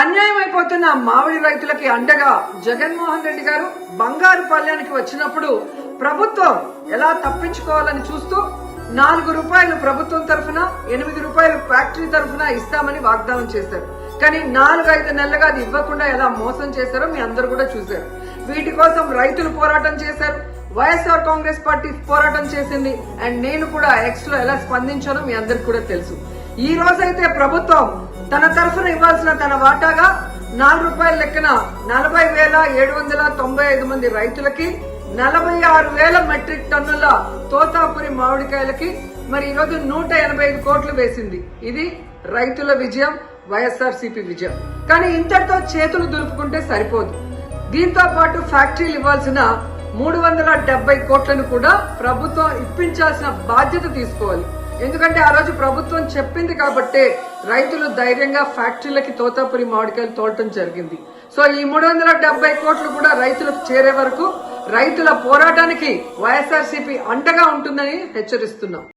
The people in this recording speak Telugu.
అన్యాయం అయిపోతున్న మామిడి రైతులకి అండగా జగన్మోహన్ రెడ్డి గారు బంగారు పల్లెనికి వచ్చినప్పుడు ప్రభుత్వం ఎలా తప్పించుకోవాలని చూస్తూ నాలుగు రూపాయలు ప్రభుత్వం తరఫున ఎనిమిది రూపాయలు ఫ్యాక్టరీ తరఫున ఇస్తామని వాగ్దానం చేశారు. కానీ నాలుగు ఐదు నెలలుగా అది ఇవ్వకుండా ఎలా మోసం చేశారో మీ అందరు కూడా చూశారు. వీటి కోసం రైతులు పోరాటం చేశారు. వైఎస్ఆర్ కాంగ్రెస్ పార్టీ పోరాటం చేసింది. అండ్ నేను కూడా ఎక్స్లో ఎలా స్పందించానో మీ అందరికి కూడా తెలుసు. ఈ రోజైతే ప్రభుత్వం తన తరఫున ఇవ్వాల్సిన తన వాటాగా నాలుగు రూపాయల లెక్కన నలభై వేల ఏడు వందల తొంభై ఐదు మంది రైతులకి నలభై ఆరు వేల మెట్రిక్ టన్నుల తోతాపురి మామిడికాయలకి మరి ఈరోజు నూట ఎనభై ఐదు కోట్లు వేసింది. ఇది రైతుల విజయం వైఎస్ఆర్ విజయం. కానీ ఇంతటితో చేతులు దులుపుకుంటే సరిపోదు. దీంతో పాటు ఫ్యాక్టరీలు ఇవ్వాల్సిన మూడు వందల డెబ్బై కోట్లను కూడా ప్రభుత్వం ఇప్పించాల్సిన బాధ్యత తీసుకోవాలి. ఎందుకంటే ఆ రోజు ప్రభుత్వం చెప్పింది కాబట్టే రైతులు ధైర్యంగా ఫ్యాక్టరీలకి తోతాపురి మామిడికాయలు తోలటం జరిగింది. సో ఈ మూడు వందల డెబ్బై కోట్లు కూడా రైతులకు చేరే వరకు రైతుల పోరాటానికి వైఎస్ఆర్సీపీ అండగా ఉంటుందని హెచ్చరిస్తున్నాం.